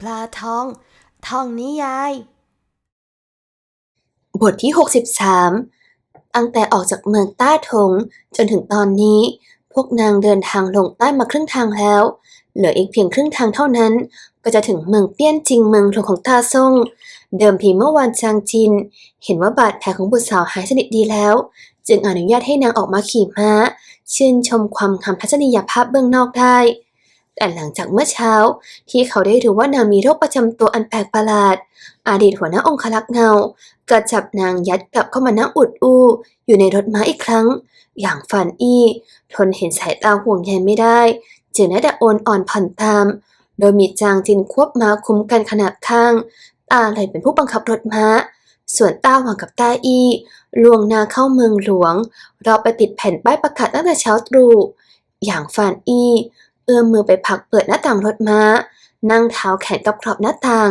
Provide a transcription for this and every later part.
ปลาทอง ทองนิยาย บทที่ 63ตั้งแต่ออกจากเมืองต้าถงจนถึงตอนนี้ วกนางเดินทางลงใต้มาครึ่งทางแล้ว เหลืออีกเพียงครึ่งทางเท่านั้น ก็จะถึงเมืองเปี้ยนจิงเมืองหลวงของตาซ่ง เดิมทีเมื่อวานจางจิน เห็นว่าบาดแผลของบุตรสาวหายสนิทดีแล้ว จึงอนุญาตให้นางออกมาขี่ม้า ชื่นชมความงามทัศนียภาพเบื้องนอกได้ แต่หลังจากเมื่อเช้า ที่เขาได้รู้ว่านางมีโรคประจำตัวอันแปลกประหลาด อดีตหัวหน้าองคลักษ์เงาก็จับนางยัดกลับเข้ามานั่งอุดอู้อยู่ในรถม้าอีกครั้ง อย่างฝันอี้ ทนเห็นสายตาห่วงใยไม่ได้ จึงได้แต่โอนอ่อนผ่อนตาม โดยมีจางจินควบม้าคุ้มกันขนาบข้าง ตาเลยเป็นผู้บังคับรถม้า ส่วนต้าหวังกับต้าอี้ลวงนาเข้าเมืองหลวง เราไปติดแผ่นป้ายประกาศตั้งแต่เช้าตรู่อย่างฟานอี้ เอื้อมมือไปผักเปิดหน้าต่างรถม้า นั่งเท้าแขนกับขอบหน้าต่าง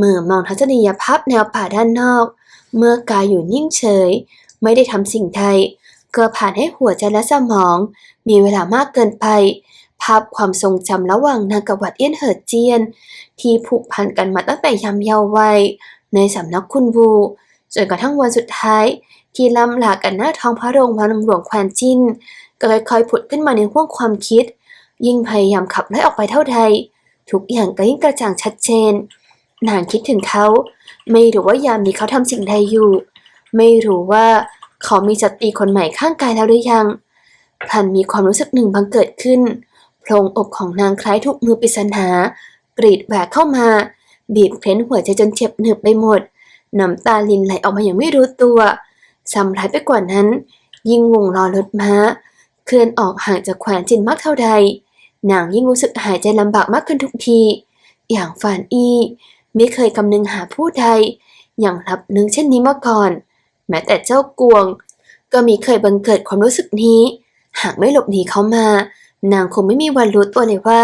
มือมองทัศนียภาพแนวป่าด้านนอก เมื่อกายอยู่นิ่งเฉย ไม่ได้ทำสิ่งใดก็ผ่านให้หัวใจและสมอง มีเวลามากเกินไป ภาพความทรงจำระหว่างนางกับวัดเอี้ยนเหิดเจียน ที่ผูกพันกันมาตั้งแต่ยามเยาว์วัยในสำนักคุณวูจนกระทั่งวันสุดท้าย ที่ล่ำลากันหน้าท้องพระโรงพระหลวงแควนจินก็ค่อยๆผุดขึ้นมาในห้วงความคิด ยิ่งพยายามขับไล่ออกไปเท่าใด ทุกอย่างก็ยิ่งกระจ่างชัดเจน นางคิดถึงเขา ไม่รู้ว่ายามนี้เขาทำสิ่งใดอยู่ ไม่รู้ว่าเขามีสตรีคนใหม่ข้างกายแล้วหรือยังพลันมีความรู้สึกหนึ่งบังเกิดขึ้นโพรงอกของนางคล้ายถูกมือปริศนากรีดแหวกเข้ามา บีบเค้นหัวใจจนเจ็บหนึบไปหมด น้ำตาลินไหลออกมาอย่างไม่รู้ตัวซ้ำร้ายไปกว่านั้น ยิ่งวงล้อรถม้า เคลื่อนออกห่างจากแขวนจินมากเท่าใด นางยิ่งรู้สึกหายใจลำบากมากขึ้นทุกที อย่างฟานอี ไม่เคยคำนึงหาผู้ใดอย่างลับนึงเช่นนี้มาก่อน แม้แต่เจ้ากวง ก็มีเคยบังเกิดความรู้สึกนี้ หากไม่หลบหนีเขามา นางคงไม่มีวันรู้ตัวเลยว่า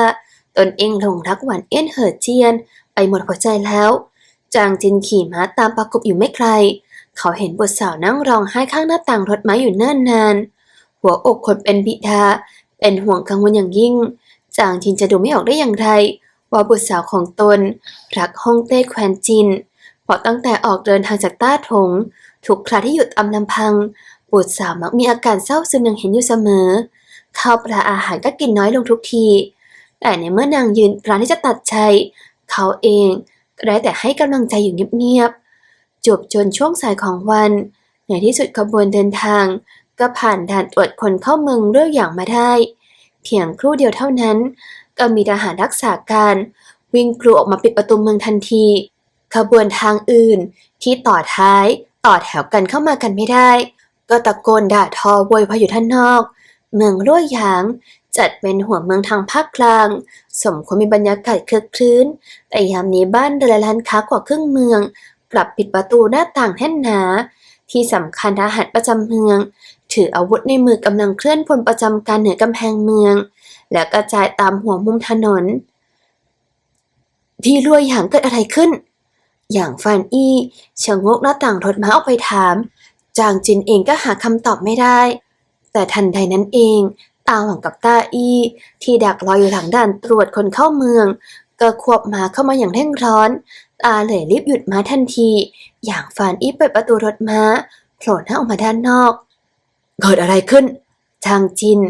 ตนเองหลงรักหวานเอี้ยนเหิดเจียน ไปหมดหัวใจแล้ว จางจินขี่ม้าตามประกบอยู่ไม่ไกล เขาเห็นบุตรสาวนั่งร้องไห้ข้างหน้าต่างรถม้าอยู่เนิ่นนาน หัวอกคนเป็นบิดาเป็นห่วงกังวลอย่างยิ่ง จางจินจะดูไม่ออกได้อย่างไร ว่าบุตรสาวของตน รักฮ่องเต้แควนจินเพราะตั้งแต่ออกเดินทางจากต้าถง ทุกคราที่หยุดอำลำพัง บุตรสาวมักมีอาการเศร้าซึมอย่างเห็นอยู่เสมอ ข้าวปลาอาหารก็กินน้อยลงทุกที แต่ในเมื่อนางยืนกรานที่จะตัดใจเขาเองก็ได้แต่ให้กำลังใจอยู่เงียบๆจบจนช่วงสายของวัน ในที่สุดขบวนเดินทาง ก็ผ่านด่านตรวจคนเข้าเมืองเรื่องอย่างมาได้ เพียงครู่เดียวเท่านั้น ก็มีทหารรักษาการ วิ่งกรูออกมาปิดประตูเมืองทันที ขบวนทางอื่นที่ต่อท้ายต่อแถวกันเข้ามากันไม่ได้ ก็ตะโกนด่าทอโวยวายอยู่ท่านนอก เมืองรั่วหยาง จัดเป็นหัวเมืองทางภาคกลาง สมควรมีบรรยากาศคลึกคลื้น แต่ยามนี้บ้านเรือนและร้านค้ากว่าครึ่งเมือง กลับปิดประตูหน้าต่างแน่นหนา ที่สำคัญทหารประจำเมือง ถืออาวุธในมือกำลังเคลื่อนพลประจำการเหนือกำแพงเมือง และกระจายตามหัวมุมถนนที่รั่วหยางเกิดอะไรขึ้น อย่างฟานอี้ชะงกหน้าต่างรถม้าออกไปถาม จางจินเองก็หาคำตอบไม่ได้ แต่ทันใดนั้นเองตาหวังกับต้าอี้ที่ดักรออยู่หลังด่านตรวจคนเข้าเมือง ก็ควบม้าเข้ามาอย่างเร่งร้อนตาเหล่รีบหยุดม้าทันที อย่างฟานอี้เปิดประตูรถม้าโผล่หน้าออกมาด้านนอก เกิดอะไรขึ้นจางจิน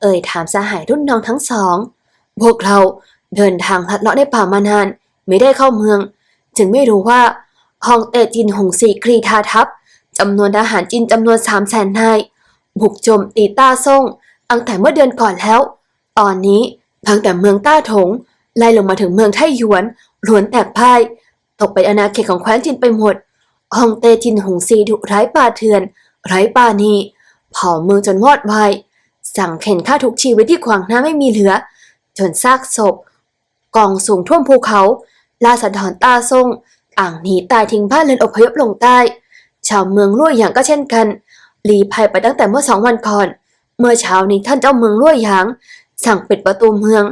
เอ่ยถามสหายรุ่นน้องทั้งสอง พวกเราเดินทางลัดเลาะในป่ามานาน ไม่ได้เข้าเมือง จึงไม่รู้ว่าฮองเตจินหงสีครีทาทัพจำนวนทหารจีนจำนวนสามแสนนาย บุกโจมตีต้าซ่งตั้งแต่เมื่อเดือนก่อนแล้ว ตอนนี้ตั้งแต่เมืองต้าถง ไล่ลงมาถึงเมืองไทหยวนล้วนแตกพ่าย ตกไปอาณาเขตของแคว้นจีนไปหมดฮองเตจินหงซีดุร้ายป่าเถื่อน ไร้ป่านี เผาเมืองจนวอดวายสั่งเข็นฆ่าทุกชีวิตที่ขวางหน้าไม่มีเหลือ จนซากศพ กองสูงท่วมภูเขาลาสดรตาซ่งต่างหนีตายทิ้งบ้านเรือนอพยพลงใต้ ชาวเมืองลุ่ยหยางก็เช่นกันหลีภัยไปตั้งแต่เมื่อสองวันก่อน เมื่อเช้านี้ท่านเจ้าเมืองลุ่ยหยาง สั่งปิดประตูเมือง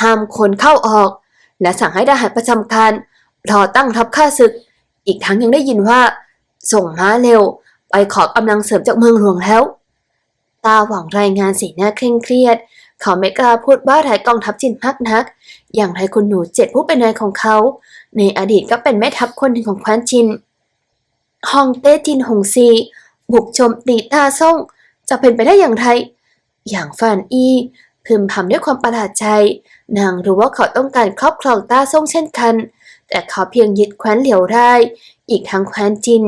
ห้ามคนเข้าออก และสั่งให้ทหารประจำการรอตั้งทัพข้าศึก อีกทั้งยังได้ยินว่า ส่งม้าเร็ว ไปขอกำลังเสริมจากเมืองหลวงแล้ว ตาหวังรายงานสีหน้าเคร่งเครียด เขาไม่กล้าพูดว่าไทยกองทัพจีนมากนัก อย่างไรคุณหนูเจ็ดผู้เป็นนายของเขา ในอดีตก็เป็นแม่ทัพคนหนึ่งของแคว้นจินฮองเต้จินหงซีบุกโจมตีตาซ่ง จะเป็นไปได้อย่างไร อย่างฟานอี้พึมพำด้วยความประหลาดใจ นางรู้ว่าเขาต้องการครอบครองต้าซ่งเช่นกัน แต่เขาเพียงยึดแคว้นเหลียวได้ อีกทั้งแคว้นจิน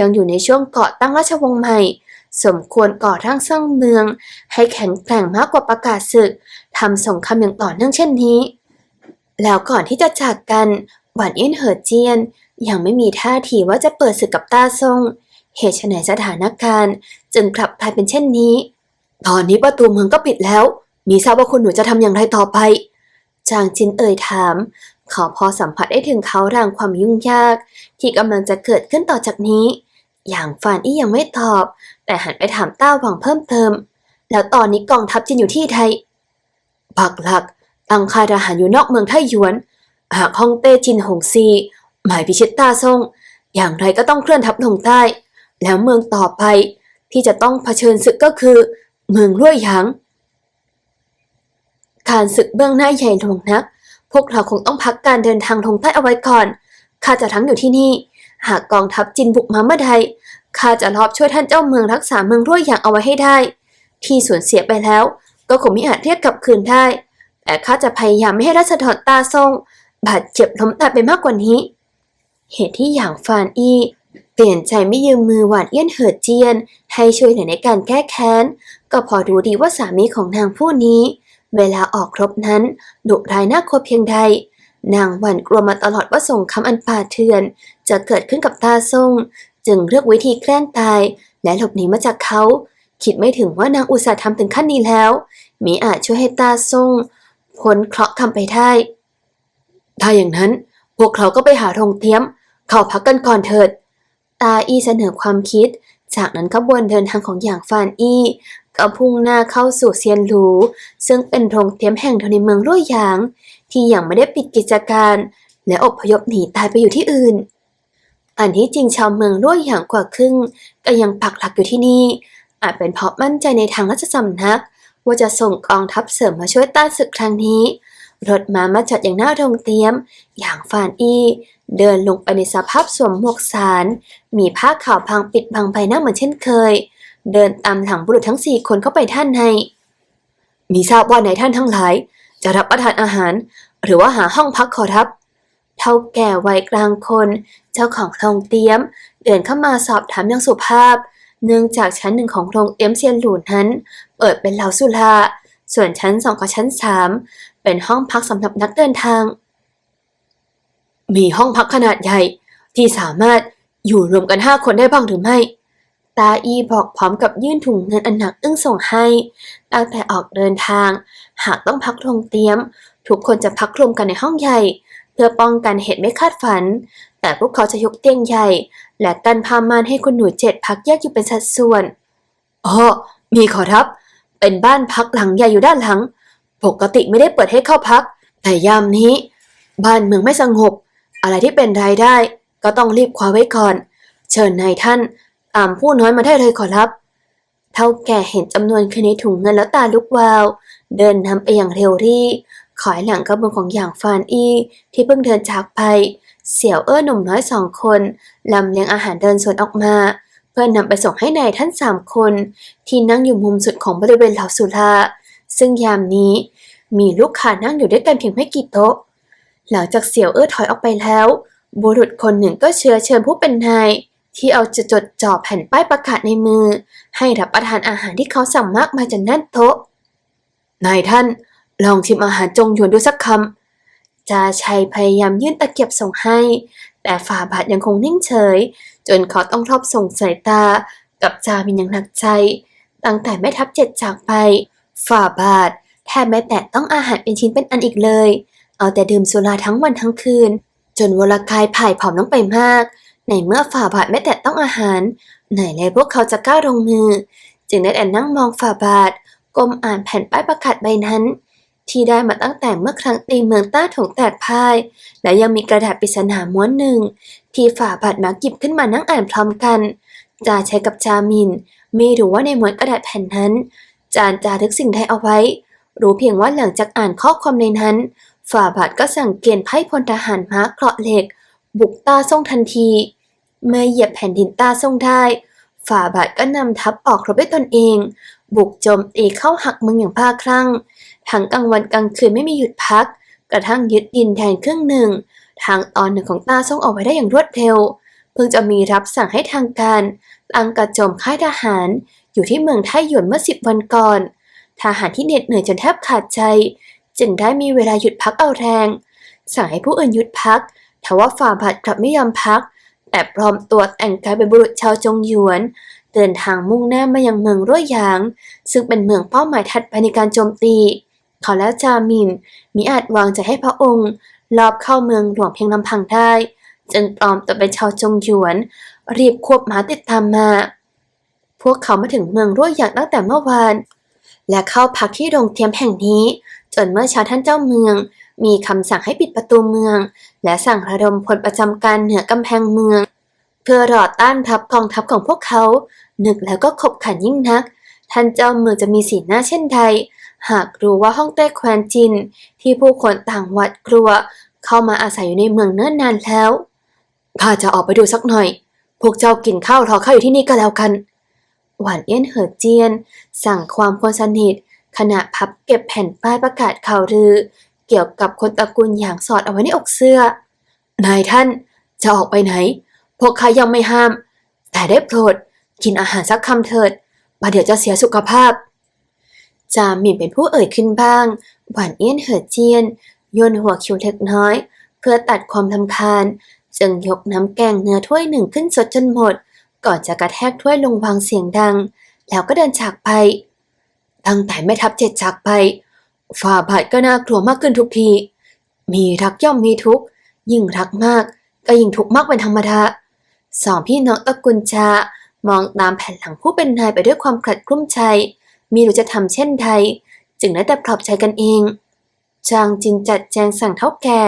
ยังอยู่ในช่วงเกาะตั้งราชวงศ์ใหม่ สมควรก่อร่างสร้างเมือง ให้แข็งแกร่งมากกว่าประกาศศึกทำสงครามอย่างต่อเนื่องเช่นนี้ แล้วก่อนที่จะจากกันหวานเอี้ยนเหอเจียน ยังไม่มีท่าทีว่าจะเปิดศึกกับต้าซ่งเหตุไฉนสถานการณ์ จึงกลับกลายเป็นเช่นนี้ ตอนนี้ประตูเมืองก็ปิดแล้ว มีทราบว่าคุณหนูจะทำอย่างไรต่อไป จางจินเอ่ยถาม เขาพอสัมผัสได้ถึงเขารางความยุ่งยาก ที่กำลังจะเกิดขึ้นต่อจากนี้ อย่างฟานอี้ยังไม่ตอบ แต่หันไปถามต้าหวังเพิ่มเติม แล้วตอนนี้กองทัพจีนอยู่ที่ไทยปักหลักตั้งค่ายทหารอยู่นอกเมืองไทหยวน หากฮ่องเต้จินหงซี หมายพิชิตตาซ่ง อย่างไรก็ต้องเคลื่อนทัพลงใต้ แล้วเมืองต่อไปที่จะต้องเผชิญศึกก็คือ เมืองลุ่ยหยางการศึกเบื้องหน้าใหญ่หลวงนัก พวกเราคงต้องพักการเดินทางลงใต้เอาไว้ก่อนข้าจะทั้งอยู่ที่นี่ หากกองทัพจินบุกมาเมื่อใดข้าจะรอบช่วยท่านเจ้าเมืองรักษาเมืองรุ่ยหยางเอาไว้ให้ได้ ที่สูญเสียไปแล้ว ก็คงไม่อาจเรียกกลับคืนได้ แต่ข้าจะพยายามไม่ให้ราษฎรตาทรงบาดเจ็บล้มตายไปมากกว่านี้ เหตุที่อย่างฟานอี้เปลี่ยนใจไม่ยืมมือหวานเอี้ยนเหิดเจียน ให้ช่วยเหลือในการแก้แค้น ก็พอรู้ดีว่าสามีของนางผู้นี้ เวลาออกครบนั้นดุร้ายน่ากลัวเพียงใด นางหวั่นกลัวมาตลอดว่าสงครามอันป่าเถื่อน จะเกิดขึ้นกับตาซ่ง จึงเลือกวิธีแกล้งตาย และหลบหนีมาจากเขา คิดไม่ถึงว่านางอุตส่าห์ทำถึงขั้นนี้แล้ว มีอาจช่วยให้ตาซ่งพ้นเคราะห์คำไปได้ ถ้าอย่างนั้น พวกเขาก็ไปหาโรงเตรียม เข้าพักกันก่อนเถิด ตาอี้เสนอความคิด จากนั้นขบวนเดินทางของอย่างฟานอี้ ก็พุ่งหน้าเข้าสู่เซียนหลูซึ่งเป็นโรงเตรียมแห่งเดียวในเมืองรุ่ยหยาง ที่ยังไม่ได้ปิดกิจการ และอพยพหนีตายไปอยู่ที่อื่น อันที่จริงชาวเมืองรุ่ยหยางกว่าครึ่ง ก็ยังปักหลักอยู่ที่นี่ อาจเป็นเพราะมั่นใจในทางราชสำนัก ว่าจะส่งกองทัพเสริมมาช่วยต้านศึกครั้งนี้รถม้ามาจัดอย่างหน่าโรงเตรียม อย่างฟานอี้ เดินลงไปในสภาพสวมหมวกสาร มีผ้าขาวพรางปิดบังใบหน้าเหมือนเช่นเคย เดินตามหลังบุรุษทั้งสี่คนเข้าไปท่านในมีทราบว่าในายท่านทั้งหลาย จะรับประทานอาหาร หรือว่าหาห้องพักขอรับ เท่าแก่วัยกลางคน เจ้าของโรงเตรียม เดินเข้ามาสอบถามอย่างสุภาพ เนื่องจากชั้นหนึ่งของโรงเตรียมเซียนหลูนั้น เปิดเป็นเหล่าสุราส่วนชั้นสองกับชั้นสามเป็นห้องพักสำหรับนักเดินทาง มีห้องพักขนาดใหญ่ที่สามารถอยู่รวมกันห้าคนได้บ้างหรือไม่ ตาอีบอกพร้อมกับยื่นถุงเงินอันหนักอึ้งส่งให้ ตั้งแต่ออกเดินทาง หากต้องพักโรงเตรียม ทุกคนจะพักรวมกันในห้องใหญ่ เพื่อป้องกันเหตุไม่คาดฝัน แต่พวกเขาจะยกเตียงใหญ่ และกันพามานให้คุณหนูเจ็ดพักแยกอยู่เป็นสัดส่วนอ๋อมีขอรับ เป็นบ้านพักหลังใหญ่อยู่ด้านหลัง ปกติไม่ได้เปิดให้เข้าพัก แต่ยามนี้ บ้านเมืองไม่สงบ อะไรที่เป็นรายได้ ก็ต้องรีบคว้าไว้ก่อน เชิญนายท่าน ตามผู้น้อยมาได้เลยขอรับ เท่าแก่เห็นจำนวนเงินในถุงเงินแล้วตาลุกวาว เดินนำไปอย่างเร็วรีบขอยหลังกระบวนของอย่างฟานอี้ ที่เพิ่งเดินจากไป เสี่ยวเอ้อหนุ่มน้อยสองคนลำเลียงอาหารเดินสวนออกมา เพื่อนำไปส่งให้นายท่านสามคน ที่นั่งอยู่มุมสุดของบริเวณเหล่าสุราซึ่งยามนี้มีลูกค้านั่งอยู่ด้วยกันเพียงไม่กี่โต๊ะ หลังจากเสี่ยวเอ้อถอยออกไปแล้ว บุรุษคนหนึ่งก็เชื้อเชิญผู้เป็นนาย ที่เอาจะจดจ่อแผ่นป้ายประกาศในมือ ให้รับประทานอาหารที่เขาสั่งมากมายจนแน่นโต๊ะ นายท่านลองชิมอาหารจงหยวนดูสักคำจาชัยพยายามยื่นตะเกียบส่งให้ แต่ฝ่าบาทยังคงนิ่งเฉย จนเขาต้องรอบส่งสายตา กับจามินอย่างหนักใจ ตั้งแต่แม่ทัพเจ็ดจากไป ฝ่าบาทแทบไม่แตะต้องอาหารเป็นชิ้นเป็นอันอีกเลย เอาแต่ดื่มสุราทั้งวันทั้งคืน นวรกายผ่ายผอมลงไปมาก ในเมื่อฝ่าบาทไม่แตะต้องอาหาร ไหนเลยพวกเขาจะกล้าลงมือ จึงได้แต่นั่งมองฝ่าบาทก้มอ่านแผ่นป้ายประกาศใบนั้น ที่ได้มาตั้งแต่เมื่อครั้งตีเมืองต้าถงแตกพ่าย และยังมีกระดาษปริศนาม้วนหนึ่ง ที่ฝ่าบาทมักหยิบขึ้นมานั่งอ่านพร้อมกันจาใช้กับจามิน ไม่รู้ว่าในหมวดกระดาษแผ่นนั้น จานจารึกสิ่งใดเอาไว้ รู้เพียงว่าหลังจากอ่านข้อความในนั้น ฝ่าบาทก็สั่งเกณฑ์ไพ่พลทหารม้าเกราะเหล็ก บุกตาซ่งทันที เมื่อเหยียบแผ่นดินตาซ่งได้ฝ่าบาทก็นำทัพออกรบด้วยตนเอง บุกโจมตีเข้าหักเมืองอย่างบ้าคลั่ง ทั้งกลางวันกลางคืนไม่มีหยุดพัก กระทั่งยึดดินแดนครึ่งหนึ่ง ทางตอนหนึ่งของตาซ่งเอาไว้ได้อย่างรวดเร็ว เพิ่งจะมีรับสั่งให้ทางการตั้งกระโจมค่ายทหาร อยู่ที่เมืองไทหยวนเมื่อสิบวันก่อน ทหารที่เหน็ดเหนื่อยจนแทบขาดใจ จึงได้มีเวลาหยุดพักเอาแรง สั่งให้ผู้อื่นหยุดพักทว่าฝ่าบาทกลับไม่ยอมพัก แต่ปลอมตัวแต่งกายเป็นบุรุษชาวจงหยวน เดินทางมุ่งหน้ามายังเมืองรั่วหยาง ซึ่งเป็นเมืองเป้าหมายถัดไปในการโจมตี เขาและจามินมิอาจวางใจให้พระองค์ ลอบเข้าเมืองหลวงเพียงลำพังได้ จึงปลอมตัวเป็นชาวจงหยวน รีบควบหมาติดตามมา พวกเขามาถึงเมืองรั่วหยางตั้งแต่เมื่อวาน และเข้าพักที่โรงเตรียมแห่งนี้ จนเมื่อเช้าท่านเจ้าเมือง มีคำสั่งให้ปิดประตูเมือง และสั่งระดมพลประจำการเหนือกำแพงเมือง เพื่อรอต้านทัพกองทัพของพวกเขา นึกแล้วก็ขบขันยิ่งนัก ท่านเจ้าเมืองจะมีสีหน้าเช่นใด หากรู้ว่าห้องใต้แคว้นจิน ที่ผู้คนต่างหวาดกลัว เข้ามาอาศัยอยู่ในเมืองเนิ่นนานแล้วข้าจะออกไปดูสักหน่อย พวกเจ้ากินข้าวรอข้าอยู่ที่นี่ก็แล้วกัน หวานเอี้ยนเหอเจียน สั่งความคนสนิท ขณะพับเก็บแผ่นป้ายประกาศข่าวลือ เกี่ยวกับคนตระกูลหยางสอดเอาไว้ในอกเสื้อ นายท่านจะออกไปไหน พวกข้ายังไม่ห้าม แต่ได้โปรดกินอาหารสักคำเถิดมาเดี๋ยวจะเสียสุขภาพ จาหมิ่นเป็นผู้เอ่ยขึ้นบ้าง หวานเอี้ยนเหอเจียนโยนหัวคิ้วเล็กน้อย เพื่อตัดความทำคาญ จึงยกน้ำแกงเนื้อถ้วยหนึ่งขึ้นสดจนหมด ก่อนจะกระแทกถ้วยลงวางเสียงดัง แล้วก็เดินจากไป ตั้งแต่แม่ทัพเจ็ดจากไปฝ่าบาทก็น่ากลัวมากขึ้นทุกที มีรักย่อมมีทุกข์ ยิ่งรักมาก ก็ยิ่งทุกข์มากเป็นธรรมดาสองพี่น้องตระกุลชามองตามแผ่นหลังผู้เป็นนายไปด้วยความขัดกลุ้มใจมีรู้จะทำเช่นใดจึงได้แต่ปลอบใจกันเอง จางจินจัดแจงสั่งเท่าแก่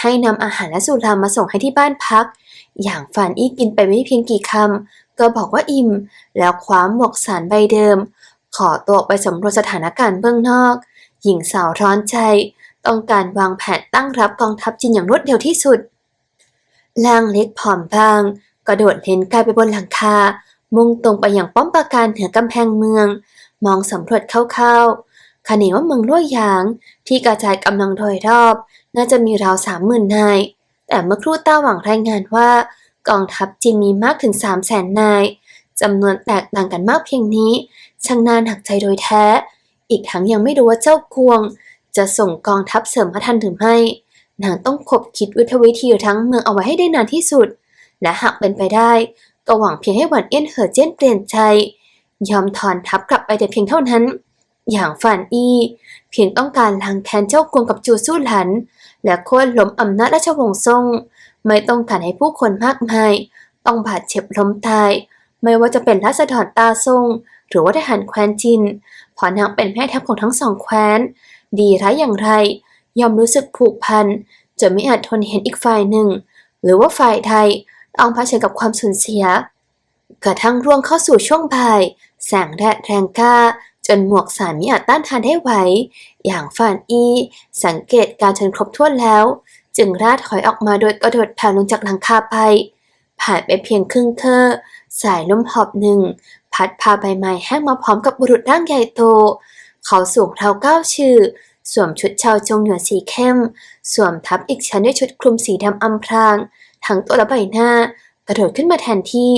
ให้นำอาหารและสุรามาส่งให้ที่บ้านพัก อย่างฝานอี้กินไปไม่เพียงกี่คำก็บอกว่าอิ่ม แล้วคว้าหมวกสารใบเดิม ขอตัวไปสำรวจสถานการณ์เบื้องนอก หญิงสาวร้อนใจ ต้องการวางแผนตั้งรับกองทัพจีนอย่างรวดเร็วที่สุดล่างเล็กผอมบาง กระโดดเลนกายไปบนหลังคา มุ่งตรงไปอย่างป้อมปราการเหนือกำแพงเมือง มองสำรวจคร่าวๆคะว่าเมืองลั่วหยาง ที่กระจายกำลังโดยรอบ น่าจะมีราวสามหมื่นนาย แต่เมื่อครู่ต้าหวังรายงานว่า กองทัพจีนมีมากถึงสามแสนนายจำนวนแตกต่างกันมากเพียงนี้ ช่างน่าหนักใจโดยแท้ อีกทั้งยังไม่รู้ว่าเจ้ากวง จะส่งกองทัพเสริมมาทันหรือไม่นางต้องคบคิดวิทวิธีทั้งเมืองเอาไว้ให้ได้นานที่สุด และหากเป็นไปได้ ก็หวังเพียงให้หวันเอี้ยนเหอเจี้ยนเปลี่ยนใจ ยอมถอนทัพกลับไปแต่เพียงเท่านั้น อย่างฟานอี้ เพียงต้องการล้างแค้นเจ้ากวงกับจูสู้หลัน และโค่นล้มอำนาจราชวงศ์ซ่ง ไม่ต้องการให้ผู้คนมากมาย ต้องบาดเจ็บล้มตาย ไม่ว่าจะเป็นราษฎรตาซ่งหรือว่าทหารแคว้นจินพอนางเป็นแม่ทัพของทั้งสองแคว้น ดีร้ายอย่างไร ยอมรู้สึกผูกพันจนไม่อาจทนเห็นอีกฝ่ายหนึ่ง หรือว่าฝ่ายใดต้องเผชิญกับความสูญเสีย กระทั่งร่วงเข้าสู่ช่วงบ่าย แสงแดดแรงกล้า จนหมวกสารมิอาจต้านทานได้ไหว อย่างฟานอี สังเกตการจนครบถ้วนแล้ว จึงราดถอยออกมาโดยกระโดดแผ่วลงจากหลังคาไป ผ่านไปเพียงครึ่งเคอสายลมหอบหนึ่ง พัดพาใบไม้แห้งมาพร้อมกับบุรุษร่างใหญ่โต เขาสูงเท่าเก้าชื่อ สวมชุดชาวจงหยวนสีเข้ม สวมทับอีกชั้นด้วยชุดคลุมสีดำอำพราง ทั้งตัวและใบหน้ากระโดดขึ้นมาแทนที่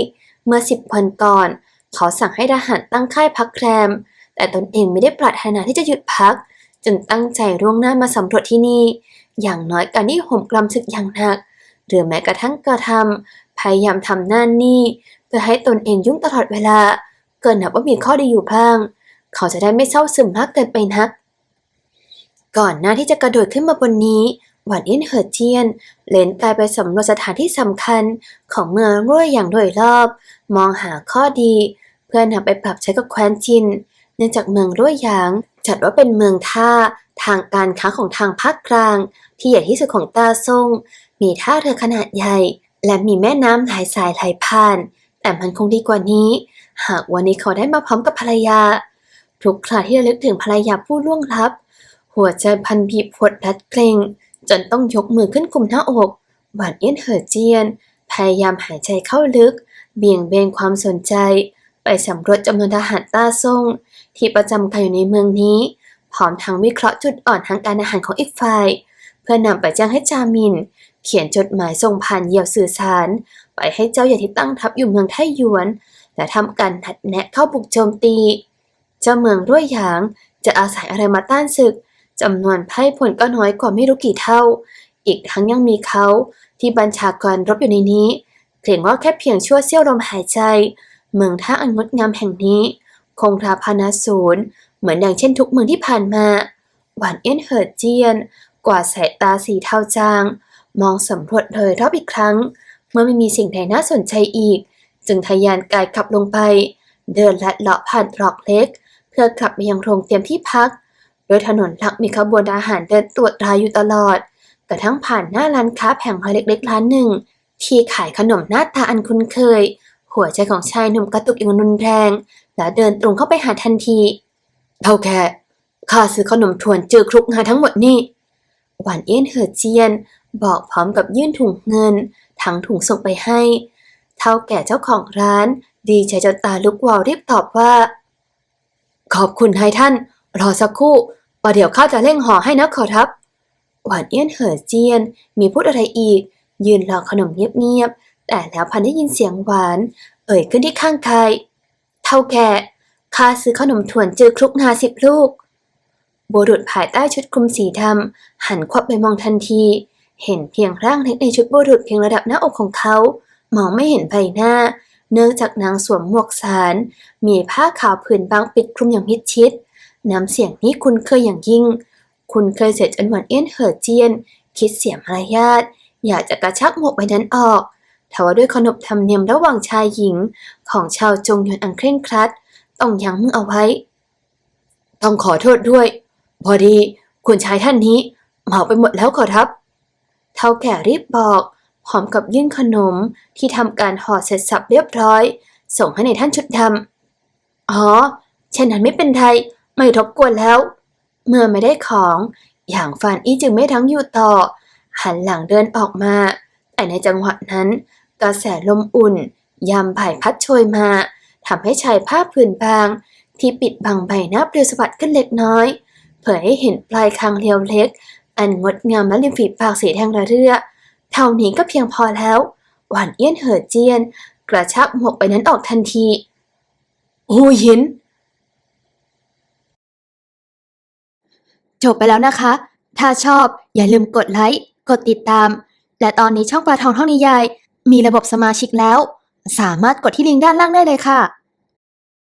เมื่อสิบวันก่อน เขาสั่งให้ทหารตั้งค่ายพักแรม แต่ตนเองไม่ได้ปรารถนาที่จะหยุดพัก จึงตั้งใจร่วงหน้ามาสำรวจที่นี่ อย่างน้อยการที่ห่มกลำศึกอย่างหนัก หรือแม้กระทั่งกระทำ พยายามทำหน้านี่ เพื่อให้ตนเองยุ่งตลอดเวลา เกินนับว่ามีข้อดีอยู่บ้าง เขาจะได้ไม่เศร้าซึมมากเกินไปนัก ก่อนหน้าที่จะกระโดดขึ้นมาบนนี้หวานเอี้ยนเหอเจียน เลนกายไปสำรวจสถานที่สำคัญของเมืองรั่วอย่างโดยรอบ มองหาข้อดี เพื่อนำไปปรับใช้กับแคว้นจิน เนื่องจากเมืองรั่วหยาง จัดว่าเป็นเมืองท่าทางการค้าของทางภาคกลาง ที่ใหญ่ที่สุดของตาซงมีท่าเรือขนาดใหญ่ และมีแม่น้ำหลายสายไหลผ่าน แต่มันคงดีกว่านี้ หากวันนี้เขาได้มาพร้อมกับภรรยา ทุกคราที่ระลึกถึงภรรยาผู้ล่วงลับ หัวใจพันบีบพดรัดเกรงจนต้องยกมือขึ้นกุมหน้าอกหวานเอี้ยนเห่อเจียน พยายามหายใจเข้าลึก เบี่ยงเบนความสนใจ ไปสำรวจจำนวนทหารต้าซ่ง ที่ประจำการอยู่ในเมืองนี้พร้อมทั้งวิเคราะห์จุดอ่อนทางการอาหารของอีกฝ่าย เพื่อนำไปแจ้งให้จามิน เขียนจดหมายส่งผ่านเหยี่ยวสื่อสาร ไปให้เจ้าใหญ่ที่ตั้งทัพอยู่เมืองไทหยวน และทำการนัดแนะเข้าบุกโจมตี เจ้าเมืองรุ่ยหยางจะอาศัยอะไรมาต้านศึกจำนวนไพ่ผลก็น้อยกว่าไม่รู้กี่เท่า อีกทั้งยังมีเขาที่บัญชากรรบอยู่ในนี้เกรงว่าแค่เพียงชั่วเสี้ยวลมหายใจ เมืองท่าอันงดงามแห่งนี้ คงราพานาศูนย์เหมือนอย่างเช่นทุกเมืองที่ผ่านมา หวานเอี้ยนเหิดเจียน กว่าสายตาสีเทาจาง มองสำรวจโดยรอบอีกครั้ง เมื่อไม่มีสิ่งใดน่าสนใจอีก จึงทะยานกายขับลงไป เดินลัดเลาะผ่านตรอกเล็ก เพื่อกลับไปยังโรงเตรียมที่พัก โดยถนนหลักมีขบวนอาหารเดินตรวจตราอยู่ตลอด กระทั่งผ่านหน้าร้านค้าแผงหอยเล็กๆร้านหนึ่ง ที่ขายขนมหน้าตาอันคุ้นเคย หัวใจของชายหนุ่มกระตุกอย่างรุนแรง แล้วเดินตรงเข้าไปหาทันทีเท่าแก่ข้าซื้อขนมถวนเจอครุกงาทั้งหมดนี่หวานเอี้ยนเหิดเจียน บอกพร้อมกับยื่นถุงเงิน ทั้งถุงส่งไปให้ เท่าแก่เจ้าของร้าน ดีใจจนตาลุกวาวรีบตอบว่า ขอบคุณนายท่าน รอสักครู่ประเดี๋ยวข้าจะเร่งห่อให้นะขอรับ หวานเอี้ยนเห่อเจียน มีพูดอะไรอีก ยืนรอขนมเงียบๆ แต่แล้วพันได้ยินเสียงหวาน เอ่ยขึ้นที่ข้างกาย เท่าแก่ข้าซื้อขนมถั่วนเจอคลุกงาสิบลูกบุรุษภายใต้ชุดคลุมสีดำหันควับไปมองทันที เห็นเพียงร่างเล็กในชุดบุรุษเพียงระดับหน้าอกของเขา มองไม่เห็นใบหน้า เนื่องจากนางสวมหมวกสาร มีผ้าขาวผืนบางปิดคลุมอย่างมิดชิด น้ำเสียงนี้คุณเคยอย่างยิ่ง คุณเคยเสียจนหวนเอี้ยนเห่อเจียน คิดเสียมารยาท อยากจะกระชักหมวกใบนั้นออกทว่าด้วยขนบธรรมเนียมระหว่างชายหญิง ของชาวจงยวนอันเคร่งครัด ต้องยั้งมือเอาไว้ ต้องขอโทษด้วย พอดี คุณชายท่านนี้เมาไปหมดแล้วขอรับ เท่าแก่รีบบอก พร้อมกับยื่นขนมที่ทำการห่อเสร็จสับเรียบร้อย ส่งให้ในท่านชุดดำอ๋อเช่นนั้นไม่เป็นไรไม่รบกวนแล้ว เมื่อไม่ได้ของ อย่างฟานอี้จึงไม่ทั้งอยู่ต่อ หันหลังเดินออกมา แต่ในจังหวะนั้นกระแสลมอุ่นยามผ่ายพัดโชยมาทำให้ชายผ้าผืนบาง ที่ปิดบังใบหน้าเปลี่ยวสะบัดขึ้นเล็กน้อย เผยให้เห็นปลายคางเรียวเล็ก อันงดงามและริมฝีปากสีแดงระเรื่อเท่านี้ก็เพียงพอแล้ว หวานเอี้ยนเห่อเจียน กระชับหมวกไปนั้นออกทันทีหูหิน จบไปแล้วนะคะ ถ้าชอบอย่าลืมกดไลค์ กดติดตาม และตอนนี้ช่องปลาทองท่องนิยาย มีระบบสมาชิกแล้ว สามารถกดที่ลิงก์ด้านล่างได้เลยค่ะ